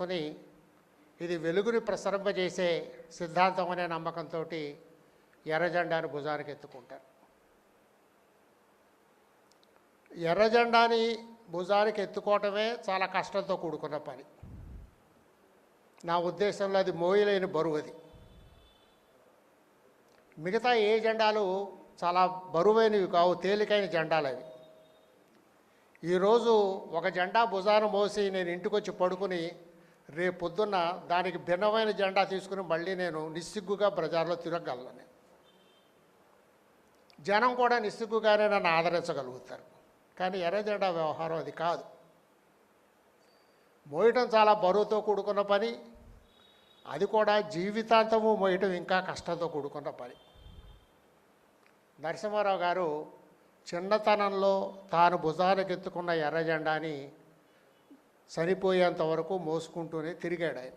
కొని ఇది వెలుగుని ప్రసరింపజేసే సిద్ధాంతం అనే నమ్మకంతో ఎర్రజెండాను భుజానికి ఎత్తుకుంటారు. ఎర్రజెండాని భుజానికి ఎత్తుకోవటమే చాలా కష్టంతో కూడుకున్న పని. నా ఉద్దేశంలో అది మోయలేని బరువు అది. మిగతా ఏ జెండాలు చాలా బరువైనవి కావు తేలికైన జెండాలు అవి. ఈరోజు ఒక జెండా భుజాన మోసి నేను ఇంటికి వచ్చి పడుకుని రేపు పొద్దున్న దానికి భిన్నమైన జెండా తీసుకుని మళ్ళీ నేను నిస్సిగ్గుగా ప్రజాల్లో తిరగలను జనం కూడా నిస్సిగ్గుగానే నన్ను ఆదరించగలుగుతారు. కానీ ఎర్ర జెండా వ్యవహారం అది కాదు. మోయటం చాలా బరువుతో కూడుకున్న పని. అది కూడా జీవితాంతము మోయటం ఇంకా కష్టంతో కూడుకున్న పని. నరసింహారావు గారు చిన్నతనంలో తాను భుజానికి ఎత్తుకున్న ఎర్ర జెండాని చనిపోయేంత వరకు మోసుకుంటూనే తిరిగాడు ఆయన.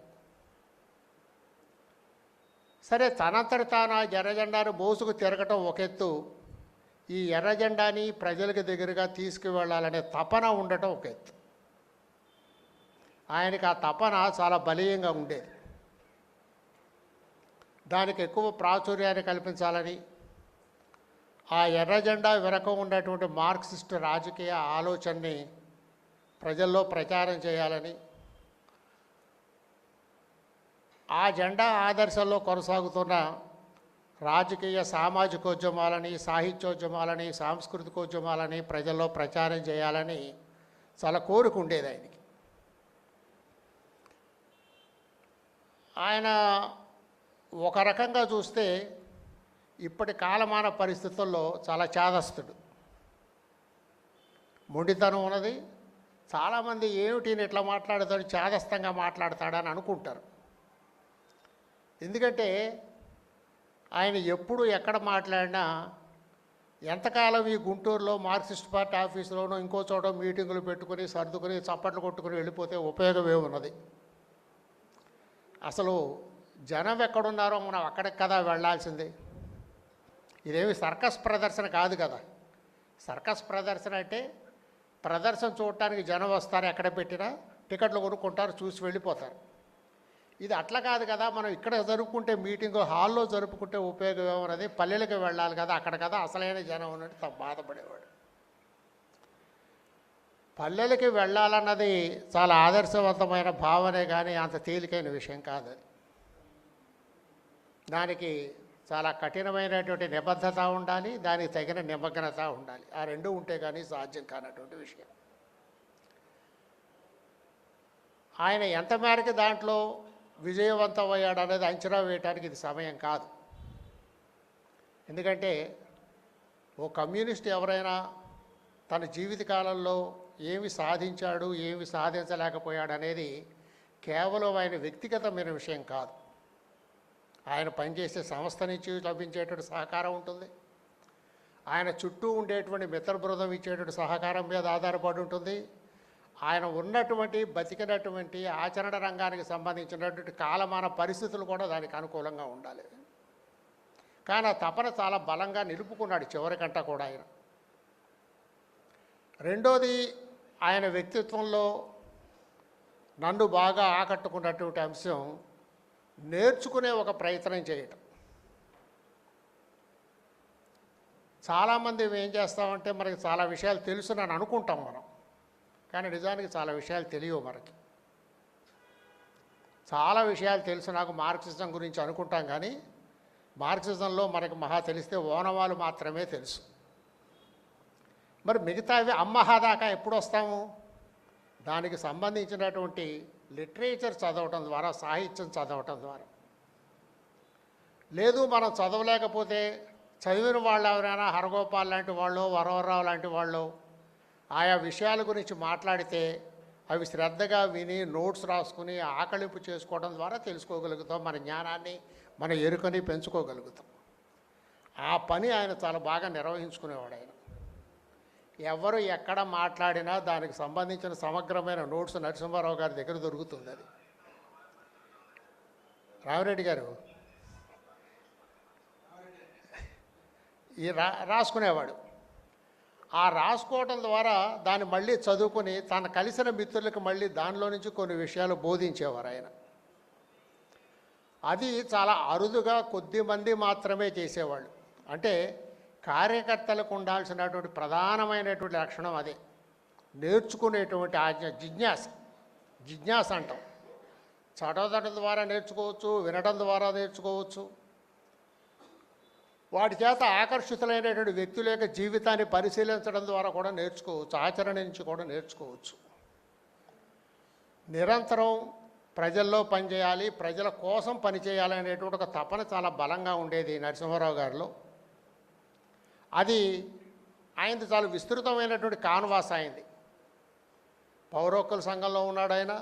సరే తనంతట తాను ఆ ఎర్రజెండాను మోసుకు తిరగటం ఒక ఎత్తు ఈ ఎర్రజెండాని ప్రజలకు దగ్గరగా తీసుకువెళ్ళాలనే తపన ఉండటం ఒక ఎత్తు. ఆయనకి ఆ తపన చాలా బలీయంగా ఉండేది. దానికి ఎక్కువ ప్రాచుర్యాన్ని కల్పించాలని ఆ ఎర్రజెండా వెనక ఉన్నటువంటి మార్క్సిస్ట్ రాజకీయ ఆలోచనని ప్రజల్లో ప్రచారం చేయాలని ఆ జెండా ఆదర్శంలో కొనసాగుతున్న రాజకీయ సామాజికోద్యమాలని సాహిత్యోద్యమాలని సాంస్కృతికోద్యమాలని ప్రజల్లో ప్రచారం చేయాలని చాలా కోరిక ఉండేది ఆయనకి. ఆయన ఒక రకంగా చూస్తే ఇప్పటి కాలమాన పరిస్థితుల్లో చాలా చాదస్తుడు. మొండితనం ఉన్నది చాలామంది ఏమిటి ఈయన ఇట్లా మాట్లాడతాడు చాదస్తంగా మాట్లాడతాడని అనుకుంటారు. ఎందుకంటే ఆయన ఎప్పుడు ఎక్కడ మాట్లాడినా ఎంతకాలం ఈ గుంటూరులో మార్క్సిస్ట్ పార్టీ ఆఫీసులోనో ఇంకో చోట మీటింగులు పెట్టుకుని సర్దుకుని చప్పట్లు కొట్టుకుని వెళ్ళిపోతే ఉపయోగమే ఉన్నది అసలు జనం ఎక్కడున్నారో మనం అక్కడికి కదా వెళ్ళాల్సింది. ఇదేమి సర్కస్ ప్రదర్శన కాదు కదా. సర్కస్ ప్రదర్శన అంటే ప్రదర్శన చూడటానికి జనం వస్తారు ఎక్కడ పెట్టినా టికెట్లు కొనుక్కుంటారు చూసి వెళ్ళిపోతారు. ఇది అట్లా కాదు కదా మనం ఇక్కడ జరుపుకుంటే మీటింగ్ హాల్లో జరుపుకుంటే ఉపయోగం ఏమన్నది పల్లెలకు వెళ్ళాలి కదా అక్కడ కదా అసలైన జనం ఉన్నట్టు తమ బాధపడేవాడు. పల్లెలకి వెళ్ళాలన్నది చాలా ఆదర్శవంతమైన భావనే కానీ అంత తేలికైన విషయం కాదు దానికి చాలా కఠినమైనటువంటి నిబద్ధత ఉండాలి దానికి తగిన నిమగ్నత ఉండాలి. ఆ రెండు ఉంటే కానీ సాధ్యం కానటువంటి విషయం. ఆయన ఎంత మేరకు దాంట్లో విజయవంతం అయ్యాడు అనేది అంచనా వేయడానికి ఇది సమయం కాదు. ఎందుకంటే ఓ కమ్యూనిస్ట్ ఎవరైనా తన జీవితకాలంలో ఏమి సాధించాడు ఏమి సాధించలేకపోయాడు అనేది కేవలం ఆయన వ్యక్తిగతమైన విషయం కాదు. ఆయన పనిచేసే సంస్థ నుంచి లభించేటువంటి సహకారం ఉంటుంది. ఆయన చుట్టూ ఉండేటువంటి మిత్ర బృందం ఇచ్చేటువంటి సహకారం మీద ఆధారపడి ఉంటుంది. ఆయన ఉన్నటువంటి బతికినటువంటి ఆచరణ రంగానికి సంబంధించినటువంటి కాలమాన పరిస్థితులు కూడా దానికి అనుకూలంగా ఉండాలి. కానీ ఆ తపన చాలా బలంగా నిలుపుకున్నాడు చివరికంట కూడా ఆయన. రెండోది ఆయన వ్యక్తిత్వంలో నన్ను బాగా ఆకట్టుకున్నటువంటి అంశం నేర్చుకునే ఒక ప్రయత్నం చేయటం. చాలామంది ఏం చేస్తామంటే మనకి చాలా విషయాలు తెలుసు అని అనుకుంటాం మనం. కానీ నిజానికి చాలా విషయాలు తెలియవు మనకి. చాలా విషయాలు తెలుసు నాకు మార్క్సిజం గురించి అనుకుంటాం కానీ మార్క్సిజంలో మనకు మహా తెలిస్తే ఓనవాలు మాత్రమే తెలుసు. మరి మిగతావి అమ్మహా దాకా ఎప్పుడు వస్తాము? దానికి సంబంధించినటువంటి లిటరేచర్ చదవటం ద్వారా సాహిత్యం చదవటం ద్వారా. లేదు మనం చదవలేకపోతే చదివిన వాళ్ళు ఎవరైనా హరగోపాల్ లాంటి వాళ్ళు వరవరరావు లాంటి వాళ్ళు ఆయా విషయాల గురించి మాట్లాడితే అవి శ్రద్ధగా విని నోట్స్ రాసుకుని ఆకలింపు చేసుకోవడం ద్వారా తెలుసుకోగలుగుతాం మన జ్ఞానాన్ని మన ఎరుకని పెంచుకోగలుగుతాం. ఆ పని ఆయన చాలా బాగా నిర్వహించుకునేవాడు ఆయన. ఎవరు ఎక్కడ మాట్లాడినా దానికి సంబంధించిన సమగ్రమైన నోట్స్ నరసింహారావు గారి దగ్గర దొరుకుతుంది అది. రామిరెడ్డి గారు ఈ రా రాసుకునేవాడు. ఆ రాసుకోవటం ద్వారా దాన్ని మళ్ళీ చదువుకుని తను కలిసిన మిత్రులకు మళ్ళీ దానిలో నుంచి కొన్ని విషయాలు బోధించేవారు ఆయన. అది చాలా అరుదుగా కొద్ది మంది మాత్రమే చేసేవాళ్ళు. అంటే కార్యకర్తలకు ఉండాల్సినటువంటి ప్రధానమైనటువంటి లక్షణం అదే. నేర్చుకునేటువంటి ఆజ్ఞ జిజ్ఞాస. జిజ్ఞాస అంటాం. చదవడం ద్వారా నేర్చుకోవచ్చు వినడం ద్వారా నేర్చుకోవచ్చు. వాటి చేత ఆకర్షితులైనటువంటి వ్యక్తుల యొక్క జీవితాన్ని పరిశీలించడం ద్వారా కూడా నేర్చుకోవచ్చు ఆచరణ నుంచి కూడా నేర్చుకోవచ్చు. నిరంతరం ప్రజల్లో పనిచేయాలి ప్రజల కోసం పనిచేయాలనేటువంటి ఒక తపన చాలా బలంగా ఉండేది నరసింహారావు గారిలో. అది ఆయనది చాలా విస్తృతమైనటువంటి కాన్వాస్ అయింది పౌరోక్కుల సంఘంలో ఉన్నాడు ఆయన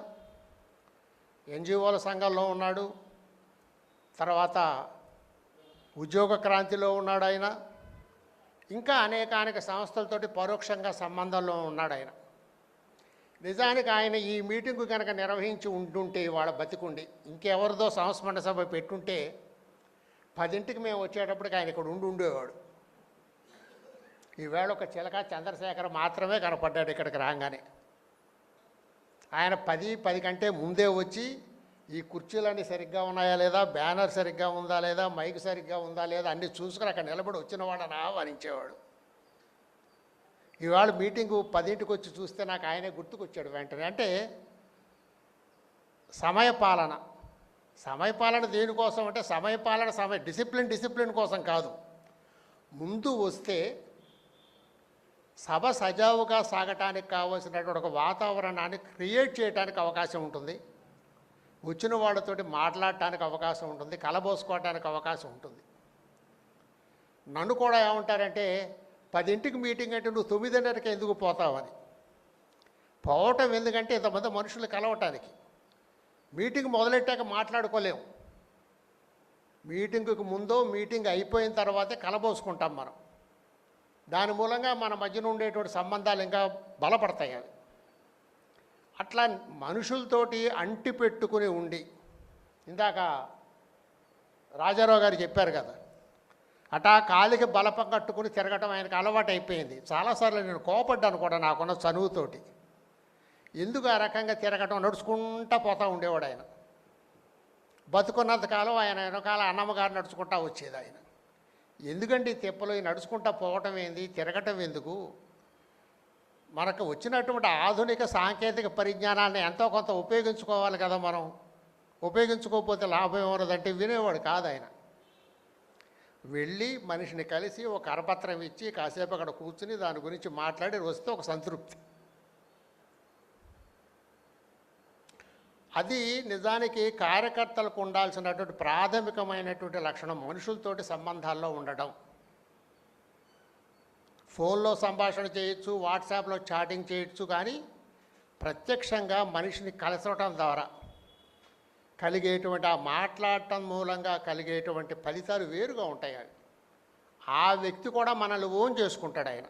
ఎన్జిఓల సంఘంలో ఉన్నాడు తర్వాత ఉద్యోగ క్రాంతిలో ఉన్నాడు ఆయన ఇంకా అనేక అనేక సంస్థలతోటి పరోక్షంగా సంబంధంలో ఉన్నాడు ఆయన. నిజానికి ఆయన ఈ మీటింగు కనుక నిర్వహించి ఉంటుంటే వాళ్ళ బతికుండి ఇంకెవరిదో సంస్మరణ సభ పెట్టుంటే పదింటికి మేము వచ్చేటప్పటికి ఆయన ఇక్కడ ఉండి ఉండేవాడు. ఈవేళ ఒక చిలక చంద్రశేఖర్ మాత్రమే కనపడ్డాడు ఇక్కడికి రాగానే. ఆయన పది పది కంటే ముందే వచ్చి ఈ కుర్చీలన్నీ సరిగ్గా ఉన్నాయా లేదా? బ్యానర్ సరిగ్గా ఉందా లేదా? మైక్ సరిగ్గా ఉందా లేదా? అన్నీ చూసుకుని అక్కడ నిలబడి వచ్చిన వాళ్ళని ఆహ్వానించేవాడు. ఇవాళ మీటింగు పదింటికి వచ్చి చూస్తే నాకు ఆయనే గుర్తుకొచ్చాడు వెంటనే. అంటే సమయపాలన సమయపాలన దేనికోసం? అంటే సమయపాలన సమయ డిసిప్లిన్ డిసిప్లిన్ కోసం కాదు. ముందు వస్తే సభ సజావుగా సాగటానికి కావలసినటువంటి ఒక వాతావరణాన్ని క్రియేట్ చేయడానికి అవకాశం ఉంటుంది. వచ్చిన వాళ్ళతోటి మాట్లాడటానికి అవకాశం ఉంటుంది. కలబోసుకోవటానికి అవకాశం ఉంటుంది. నన్ను కూడా ఏమంటారంటే పదింటికి మీటింగ్ అంటే నువ్వు తొమ్మిదిన్నరకి ఎందుకు పోతావని. పోవటం ఎందుకంటే ఇంతమంది మనుషులు కలవటానికి. మీటింగ్ మొదలెట్టాక మాట్లాడుకోలేము మీటింగ్కి ముందో మీటింగ్ అయిపోయిన తర్వాతే కలబోసుకుంటాం మనం. దాని మూలంగా మన మధ్యన ఉండేటువంటి సంబంధాలు ఇంకా బలపడతాయి అవి. అట్లా మనుషులతోటి అంటి పెట్టుకుని ఉండి ఇందాక రాజారావు గారు చెప్పారు కదా అటా కాలికి బలపం కట్టుకుని తిరగటం ఆయనకు అలవాటు అయిపోయింది. చాలాసార్లు నేను కోపడ్డాను కూడా నాకున్న చనువుతోటి. ఎందుకు ఆ రకంగా తిరగటం నడుచుకుంటా పోతూ ఉండేవాడు ఆయన. బతుకున్నంతకాలం ఆయన వెనకాల అన్నమ్మగారు నడుచుకుంటా వచ్చేది ఆయన. ఎందుకండి తెప్పలో నడుచుకుంటా పోవటం ఏంది? తిరగటం ఎందుకు? మనకు వచ్చినటువంటి ఆధునిక సాంకేతిక పరిజ్ఞానాన్ని ఎంతో కొంత ఉపయోగించుకోవాలి కదా మనం. ఉపయోగించుకోకపోతే లాభం ఏమన్నదంటే వినేవాడు కాదు ఆయన. వెళ్ళి మనిషిని కలిసి ఒక కరపత్రం ఇచ్చి కాసేపు అక్కడ కూర్చుని దాని గురించి మాట్లాడి వస్తే ఒక సంతృప్తి. అది నిజానికి కార్యకర్తలకు ఉండాల్సినటువంటి ప్రాథమికమైనటువంటి లక్షణం మనుషులతోటి సంబంధాల్లో ఉండడం ఫోన్లో సంభాషణ చేయొచ్చు వాట్సాప్లో చాటింగ్ చేయొచ్చు కానీ ప్రత్యక్షంగా మనిషిని కలసడం ద్వారా కలిగేటువంటి ఆ మాట్లాడటం మూలంగా కలిగేటువంటి ఫలితాలు వేరుగా ఉంటాయి అవి. ఆ వ్యక్తి కూడా మనల్ని ఓన్ చేసుకుంటాడు ఆయన.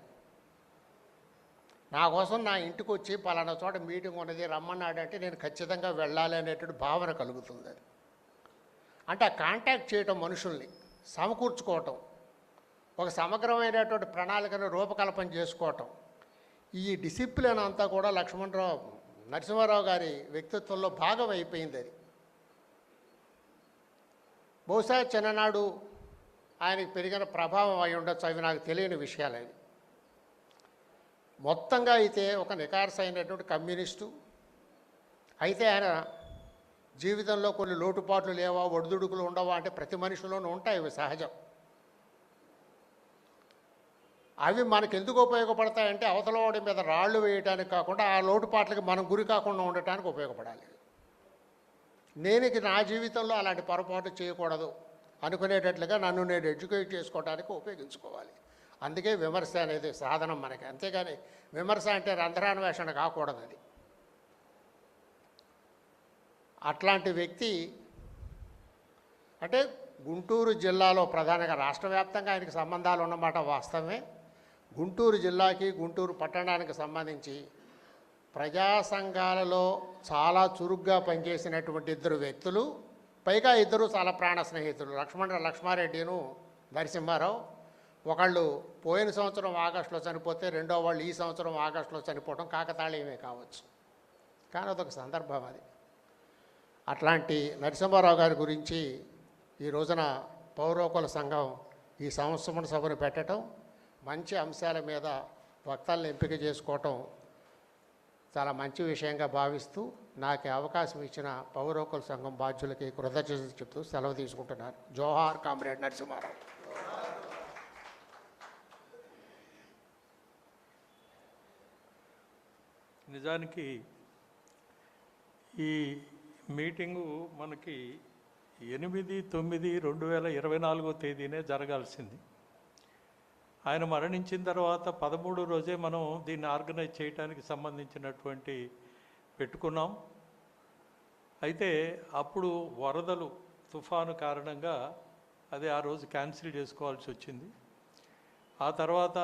నా కోసం నా ఇంటికి వచ్చి పలానా చోట మీటింగ్ ఉన్నది రమ్మన్నాడు అంటే నేను ఖచ్చితంగా వెళ్ళాలి అనేటువంటి భావన కలుగుతుంది. అది అంటే ఆ కాంటాక్ట్ చేయటం మనుషుల్ని సమకూర్చుకోవటం ఒక సమగ్రమైనటువంటి ప్రణాళికను రూపకల్పన చేసుకోవటం. ఈ డిసిప్లిన్ అంతా కూడా లక్ష్మణరావు నరసింహారావు గారి వ్యక్తిత్వంలో భాగం అయిపోయింది అది. బహుశా చిన్ననాడు ఆయనకు పెరిగిన ప్రభావం అయి ఉండొచ్చు అవి నాకు తెలియని విషయాలు అవి. మొత్తంగా అయితే ఒక నికార్స్ అయినటువంటి కమ్యూనిస్టు. అయితే ఆయన జీవితంలో కొన్ని లోటుపాట్లు లేవా ఒడిదుడుకులు ఉండవా అంటే ప్రతి మనిషిలోనూ ఉంటాయి అవి సహజం. అవి మనకు ఎందుకు ఉపయోగపడతాయంటే అవతల వాడి మీద రాళ్ళు వేయడానికి కాకుండా ఆ లోటుపాట్లకి మనం గురి కాకుండా ఉండటానికి ఉపయోగపడాలి. నేను నా జీవితంలో అలాంటి పొరపాటు చేయకూడదు అనుకునేటట్లుగా నన్ను నేను ఎడ్యుకేట్ చేసుకోవడానికి ఉపయోగించుకోవాలి. అందుకే విమర్శ అనేది సాధనం మనకి. అంతేగాని విమర్శ అంటే రంధ్రాన్వేషణ కాకూడదు అది. అట్లాంటి వ్యక్తి అంటే గుంటూరు జిల్లాలో ప్రధానంగా రాష్ట్ర వ్యాప్తంగా ఆయనకి సంబంధాలు ఉన్నమాట వాస్తవమే. గుంటూరు జిల్లాకి గుంటూరు పట్టణానికి సంబంధించి ప్రజా సంఘాలలో చాలా చురుగ్గా పనిచేసినటువంటి ఇద్దరు వ్యక్తులు పైగా ఇద్దరు చాలా ప్రాణ స్నేహితులు. లక్ష్మణ లక్ష్మారెడ్డిను నరసింహారావు ఒకళ్ళు పోయిన సంవత్సరం ఆగస్టులో చనిపోతే రెండో వాళ్ళు ఈ సంవత్సరం ఆగస్టులో చనిపోవడం కాకతాళీయమే కావచ్చు. కానీ అదొక సందర్భం అది. అట్లాంటి నరసింహారావు గారి గురించి ఈ రోజున పౌరోకుల సంఘం ఈ సంవత్సరం సభను పెట్టడం మంచి అంశాల మీద వక్తలను ఎంపిక చేసుకోవటం చాలా మంచి విషయంగా భావిస్తూ నాకు అవకాశం ఇచ్చిన పౌరోకుల సంఘం బాధ్యులకి కృతజ్ఞతలు చెప్తూ సెలవు తీసుకుంటున్నాను. జోహార్ కామ్రేడ్ నరసింహారావు. నిజానికి ఈ మీటింగు మనకి ఎనిమిది తొమ్మిది రెండు వేల ఇరవై నాలుగో తేదీనే జరగాల్సింది. ఆయన మరణించిన తర్వాత పదమూడు రోజే మనం దీన్ని ఆర్గనైజ్ చేయడానికి సంబంధించినటువంటి పెట్టుకున్నాం. అయితే అప్పుడు వరదలు తుఫాను కారణంగా అది ఆ రోజు క్యాన్సిల్ చేసుకోవాల్సి వచ్చింది. ఆ తర్వాత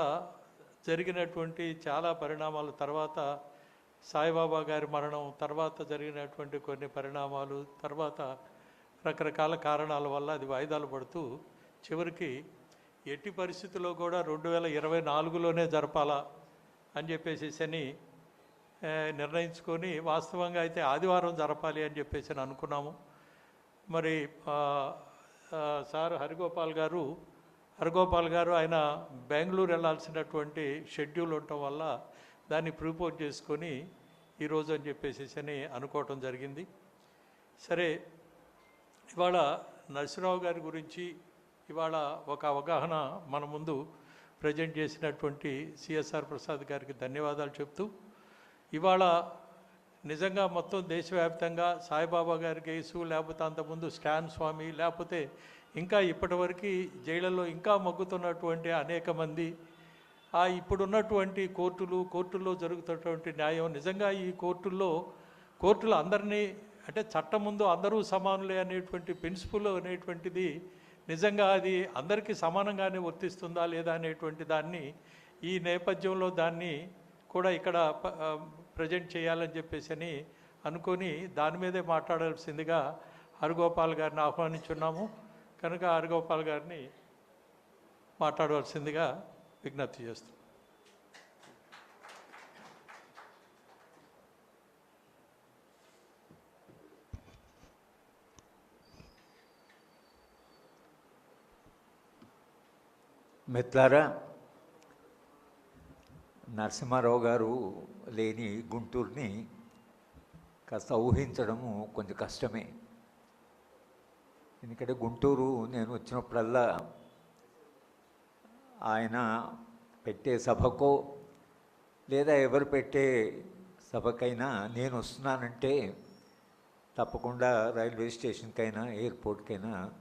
జరిగినటువంటి చాలా పరిణామాల తర్వాత సాయిబాబా గారి మరణం తర్వాత జరిగినటువంటి కొన్ని పరిణామాలు తర్వాత రకరకాల కారణాల వల్ల అది వాయిదాలు పడుతూ చివరికి ఎట్టి పరిస్థితుల్లో కూడా రెండు వేల ఇరవై నాలుగులోనే జరపాలా అని చెప్పేసి అని నిర్ణయించుకొని వాస్తవంగా అయితే ఆదివారం జరపాలి అని చెప్పేసి అని అనుకున్నాము. మరి సార్ హరిగోపాల్ గారు హరిగోపాల్ గారు ఆయన బెంగళూరు వెళ్ళాల్సినటువంటి షెడ్యూల్ ఉండటం వల్ల దాన్ని ప్రిపోర్ట్ చేసుకొని ఈరోజు అని చెప్పేసి అని అనుకోవటం జరిగింది. సరే ఇవాళ నరసింహరావు గారి గురించి ఇవాళ ఒక అవగాహన మన ముందు ప్రజెంట్ చేసినటువంటి సిఎస్ఆర్ ప్రసాద్ గారికి ధన్యవాదాలు చెప్తూ ఇవాళ నిజంగా మొత్తం దేశవ్యాప్తంగా సాయిబాబా గారి కేసు లేకపోతే అంతకుముందు స్టాన్ స్వామి లేకపోతే ఇంకా ఇప్పటివరకు జైళ్ళలో ఇంకా మగ్గుతున్నటువంటి అనేక మంది ఆ ఇప్పుడున్నటువంటి కోర్టులు కోర్టుల్లో జరుగుతున్నటువంటి న్యాయం నిజంగా ఈ కోర్టుల్లో కోర్టులు అందరినీ అంటే చట్టం ముందు అందరూ సమానులే అనేటువంటి ప్రిన్సిపల్ అనేటువంటిది నిజంగా అది అందరికీ సమానంగానే వర్తిస్తుందా లేదా అనేటువంటి దాన్ని ఈ నేపథ్యంలో దాన్ని కూడా ఇక్కడ ప్రజెంట్ చేయాలని చెప్పేసి అని అనుకొని దాని మీదే మాట్లాడాల్సిందిగా హరిగోపాల్ గారిని ఆహ్వానించున్నాము. కనుక హరిగోపాల్ గారిని మాట్లాడవలసిందిగా విజ్ఞప్తి చేస్తున్నాం మిత్రులారా నరసింహారావు గారు లేని గుంటూరుని కాస్త ఊహించడము కొంచెం కష్టమే. ఎందుకంటే గుంటూరు నేను వచ్చినప్పుడల్లా ఆయన పెట్టే సభకో లేదా ఎవరు పెట్టే సభకైనా నేను వస్తున్నానంటే తప్పకుండా రైల్వే స్టేషన్కైనా ఎయిర్పోర్ట్కైనా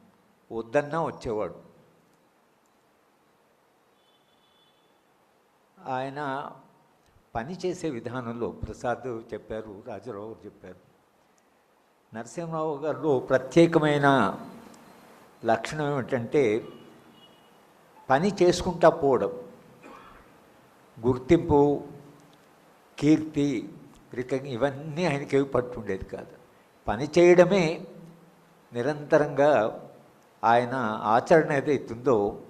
వద్దన్నా వచ్చేవాడు. ఆయన పనిచేసే విధానంలో ప్రసాద్ చెప్పారు రాజారావు గారు చెప్పారు. నరసింహరావు గారిలో ప్రత్యేకమైన లక్షణం ఏమిటంటే పని చేసుకుంటా పోవడం. గుర్తింపు కీర్తి రికగ్ ఇవన్నీ ఆయనకి ఏవి పట్టుండేది కాదు. పని చేయడమే నిరంతరంగా ఆయన ఆచరణ ఏదైతుందో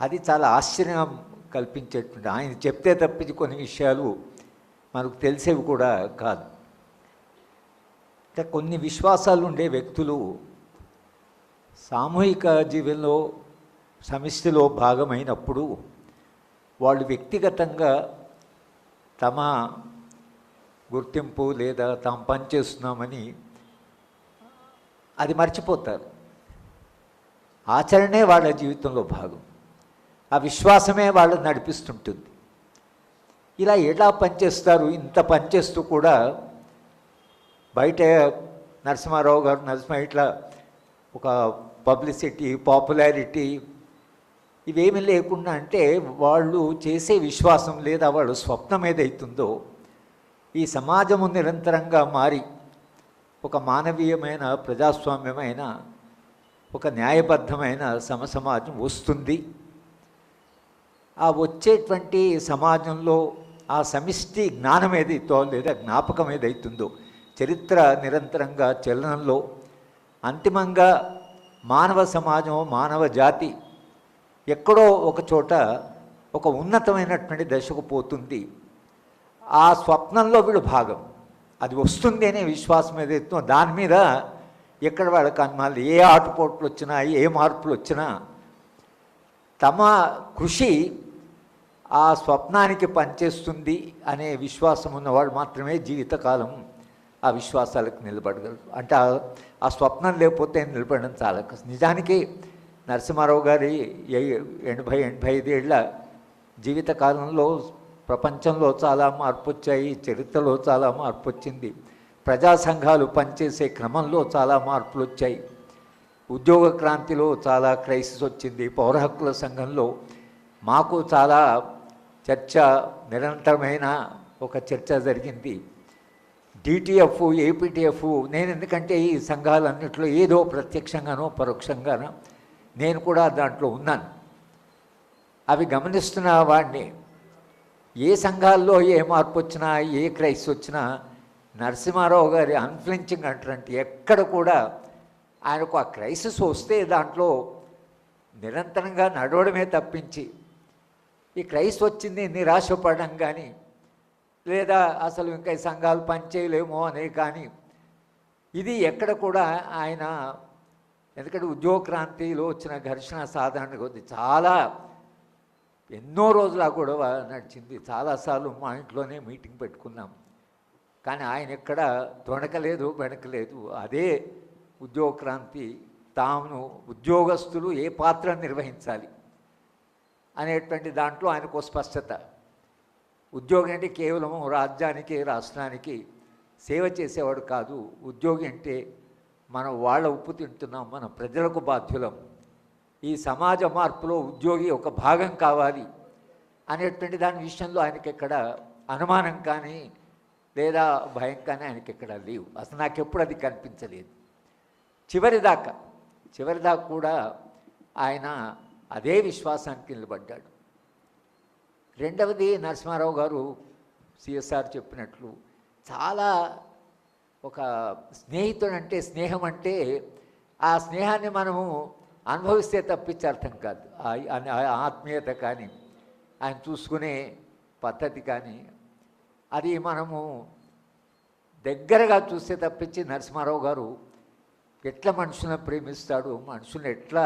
అది చాలా ఆశ్చర్యం కల్పించేటువంటి ఆయన చెప్తే తప్పించి కొన్ని విషయాలు మనకు తెలిసేవి కూడా కాదు. అంటే కొన్ని విశ్వాసాలు ఉండే వ్యక్తులు సామూహిక జీవనంలో సమిష్టిలో భాగమైనప్పుడు వాళ్ళు వ్యక్తిగతంగా తమ గుర్తింపు లేదా తాము పనిచేస్తున్నామని అది మర్చిపోతారు. ఆచరణే వాళ్ళ జీవితంలో భాగం. ఆ విశ్వాసమే వాళ్ళని నడిపిస్తుంటుంది. ఇలా ఎలా పనిచేస్తారు? ఇంత పనిచేస్తూ కూడా బయట నరసింహారావు గారు నరసింహ ఇట్లా ఒక పబ్లిసిటీ పాపులారిటీ ఇవేమి లేకుండా అంటే వాళ్ళు చేసే విశ్వాసం లేదా వాళ్ళ స్వప్నం ఏదైతుందో ఈ సమాజము నిరంతరంగా మారి ఒక మానవీయమైన ప్రజాస్వామ్యమైన ఒక న్యాయబద్ధమైన సమసమాజం వస్తుంది. ఆ వచ్చేటువంటి సమాజంలో ఆ సమిష్టి జ్ఞానం ఏదైతో లేదా జ్ఞాపకం ఏదైతుందో చరిత్ర నిరంతరంగా చలనంలో అంతిమంగా మానవ సమాజం మానవ జాతి ఎక్కడో ఒక చోట ఒక ఉన్నతమైనటువంటి దశకు పోతుంది ఆ స్వప్నంలో వీడు భాగం. అది వస్తుంది అనే విశ్వాసం ఏదైతుందో దాని మీద ఎక్కడ వాళ్ళకి అనుమానాలు ఏ ఆటుపోట్లు వచ్చినా ఏ మార్పులు వచ్చినా తమ కృషి ఆ స్వప్నానికి పనిచేస్తుంది అనే విశ్వాసం ఉన్నవాడు మాత్రమే జీవితకాలం ఆ విశ్వాసాలకు నిలబడగలరు అంటే ఆ- ఆ స్వప్నం లేకపోతే నిలబడడం చాలా కష్టం నిజానికి నరసింహారావు గారి ఎనభై ఎనభై ఐదేళ్ళ జీవితకాలంలో ప్రపంచంలో చాలా మార్పు వచ్చాయి చరిత్రలో చాలా మార్పు వచ్చింది ప్రజా సంఘాలు పనిచేసే క్రమంలో చాలా మార్పులు వచ్చాయి ఉద్యోగ క్రాంతిలో చాలా క్రైసిస్ వచ్చింది. పౌర హక్కుల సంఘంలో మాకు చాలా చర్చ నిరంతరమైన ఒక చర్చ జరిగింది. డిటిఎఫ్ ఏపీటీఎఫ్ నేను ఎందుకంటే ఈ సంఘాలన్నింటిలో ఏదో ప్రత్యక్షంగానో పరోక్షంగానో నేను కూడా దాంట్లో ఉన్నాను. అవి గమనిస్తున్న వాడిని ఏ సంఘాల్లో ఏ మార్పు వచ్చినా ఏ క్రైస్ వచ్చినా నరసింహారావు గారి అన్ఫ్లించింగ్ అంటారంటే ఎక్కడ కూడా ఆయనకు ఆ క్రైసిస్ వస్తే దాంట్లో నిరంతరంగా నడవడమే తప్పించి ఈ క్రైస్ వచ్చింది నిరాశపడడం కానీ లేదా అసలు ఇంకా ఈ సంఘాలు పనిచేయలేమో అనే కానీ ఇది ఎక్కడ కూడా ఆయన ఎందుకంటే ఉద్యోగ క్రాంతిలో వచ్చిన ఘర్షణ సాధారణ కొద్ది చాలా ఎన్నో రోజులు ఆ గొడవ నడిచింది. చాలాసార్లు మా ఇంట్లోనే మీటింగ్ పెట్టుకున్నాం. కానీ ఆయన ఎక్కడ తొణకలేదు వెనకలేదు అదే ఉద్యోగ క్రాంతి తాను ఉద్యోగస్తులు ఏ పాత్ర నిర్వహించాలి అనేటువంటి దాంట్లో ఆయనకు స్పష్టత. ఉద్యోగి అంటే కేవలం రాజ్యానికి రాష్ట్రానికి సేవ చేసేవాడు కాదు. ఉద్యోగి అంటే మనం వాళ్ళ ఉప్పు తింటున్నాం మన ప్రజలకు బాధ్యులం. ఈ సమాజ మార్పులో ఉద్యోగి ఒక భాగం కావాలి అనేటువంటి దాని విషయంలో ఆయనకి ఎక్కడ అనుమానం కానీ లేదా భయం కానీ ఆయనకి ఎక్కడ లేవు. అసలు నాకు ఎప్పుడు అది కనిపించలేదు. చివరిదాకా చివరిదాకా కూడా ఆయన అదే విశ్వాసానికి నిలబడ్డాడు. రెండవది నరసింహారావు గారు సిఎస్ఆర్ చెప్పినట్లు చాలా ఒక స్నేహితుడు అంటే స్నేహం అంటే ఆ స్నేహాన్ని మనము అనుభవిస్తే తప్పించి అర్థం కాదు. ఆ- ఆత్మీయత కానీ ఆయన చూసుకునే పద్ధతి కానీ అది మనము దగ్గరగా చూస్తే తప్పించి నరసింహారావు గారు ఎట్లా మనుషులను ప్రేమిస్తాడు మనుషులను ఎట్లా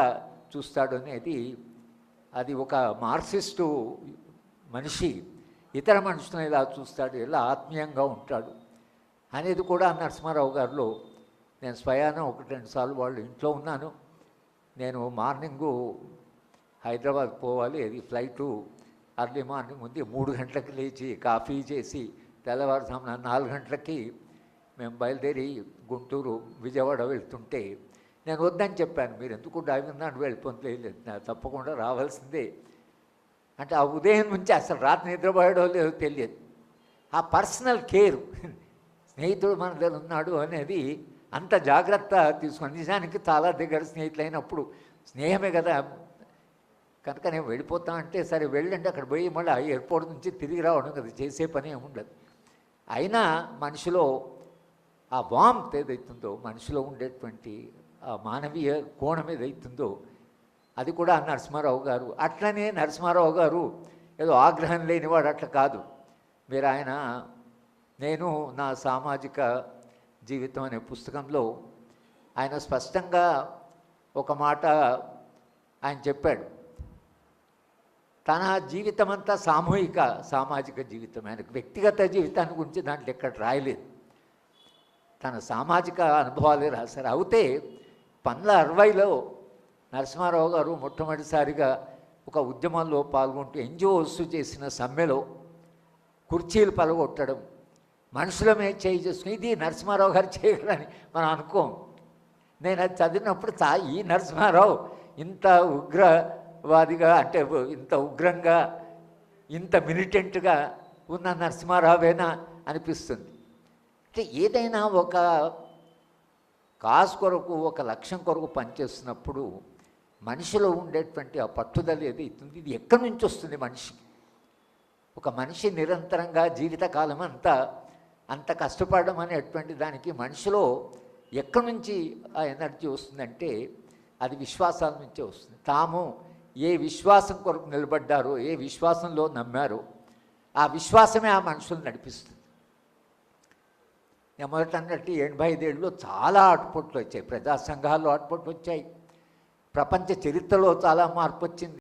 చూస్తాడు అనేది అది ఒక మార్క్సిస్టు మనిషి ఇతర మనుషులను ఎలా చూస్తాడు ఎలా ఆత్మీయంగా ఉంటాడు అనేది కూడా నరసింహారావు గారిలో నేను స్వయాన ఒకటి రెండు సార్లు వాళ్ళు ఇంట్లో ఉన్నాను. నేను మార్నింగు హైదరాబాద్ పోవాలి అది ఫ్లైటు అర్లీ మార్నింగ్ ఉంది మూడు గంటలకు లేచి కాఫీ చేసి తెల్లవారుజామున నాలుగు గంటలకి మేము బయలుదేరి గుంటూరు విజయవాడ వెళ్తుంటే నేను వద్దని చెప్పాను మీరు ఎందుకు డ్రైవింగ్ దాంట్లో వెళ్ళిపోలేదు తప్పకుండా రావాల్సిందే. అంటే ఆ ఉదయం నుంచి అసలు రాత్రి నిద్రపోయాడో లేదో తెలియదు. ఆ పర్సనల్ కేర్ స్నేహితుడు మన దగ్గర ఉన్నాడు అనేది అంత జాగ్రత్త తీసుకుని నిజానికి చాలా దగ్గర స్నేహితులైనప్పుడు స్నేహమే కదా. కనుక నేను వెళ్ళిపోతా అంటే సరే వెళ్ళండి అక్కడ పోయి మళ్ళీ ఆ ఎయిర్పోర్ట్ నుంచి తిరిగి రావడం కదా. చేసే పని ఏముండదు ఉండదు. అయినా మనిషిలో ఆ వామ్త్ ఏదైతుందో మనిషిలో ఉండేటువంటి ఆ మానవీయ కోణం ఏదైతుందో అది కూడా నరసింహారావు గారు. అట్లనే నరసింహారావు గారు ఏదో ఆగ్రహం లేనివాడు అట్లా కాదు. మీరు ఆయన నేను నా సామాజిక జీవితం అనే పుస్తకంలో ఆయన స్పష్టంగా ఒక మాట ఆయన చెప్పాడు. తన జీవితం అంతా సామూహిక సామాజిక జీవితం ఆయనకు వ్యక్తిగత జీవితాన్ని గురించి దాంట్లో ఎక్కడ రాయలేదు. తన సామాజిక అనుభవాలే రాశారు. అయితే పండ్ల అరవైలో నరసింహారావు గారు మొట్టమొదటిసారిగా ఒక ఉద్యమంలో పాల్గొంటూ ఎన్జిఓస్ చేసిన సమ్మెలో కుర్చీలు పలగొట్టడం మనసులో మేము చేయి చేసుకుని ఇది నరసింహారావు గారు చేయగలని మనం అనుకోం. నేను అది చదివినప్పుడు చా ఈ నరసింహారావు ఇంత ఉగ్రవాదిగా అంటే ఇంత ఉగ్రంగా ఇంత మిలిటెంట్గా ఉన్న నరసింహారావేనా అనిపిస్తుంది. అంటే ఏదైనా ఒక కాజ్ కొరకు ఒక లక్ష్యం కొరకు పనిచేస్తున్నప్పుడు మనిషిలో ఉండేటువంటి ఆ పట్టుదల ఏదైతుంది ఇది ఎక్కడి నుంచి వస్తుంది మనిషికి? ఒక మనిషి నిరంతరంగా జీవితకాలం అంతా అంత కష్టపడడం అనేటువంటి దానికి మనిషిలో ఎక్కడి నుంచి ఆ ఎనర్జీ వస్తుందంటే అది విశ్వాసాల నుంచే వస్తుంది. తాము ఏ విశ్వాసం కొరకు నిలబడ్డారో ఏ విశ్వాసంలో నమ్మారో ఆ విశ్వాసమే ఆ మనుషులు నడిపిస్తుంది. నేను మొదట అన్నట్టు ఎనభై ఐదేళ్ళలో చాలా ఆటుపోట్లు వచ్చాయి. ప్రజా సంఘాల్లో ఆటుపోట్లు వచ్చాయి. ప్రపంచ చరిత్రలో చాలా మార్పు వచ్చింది.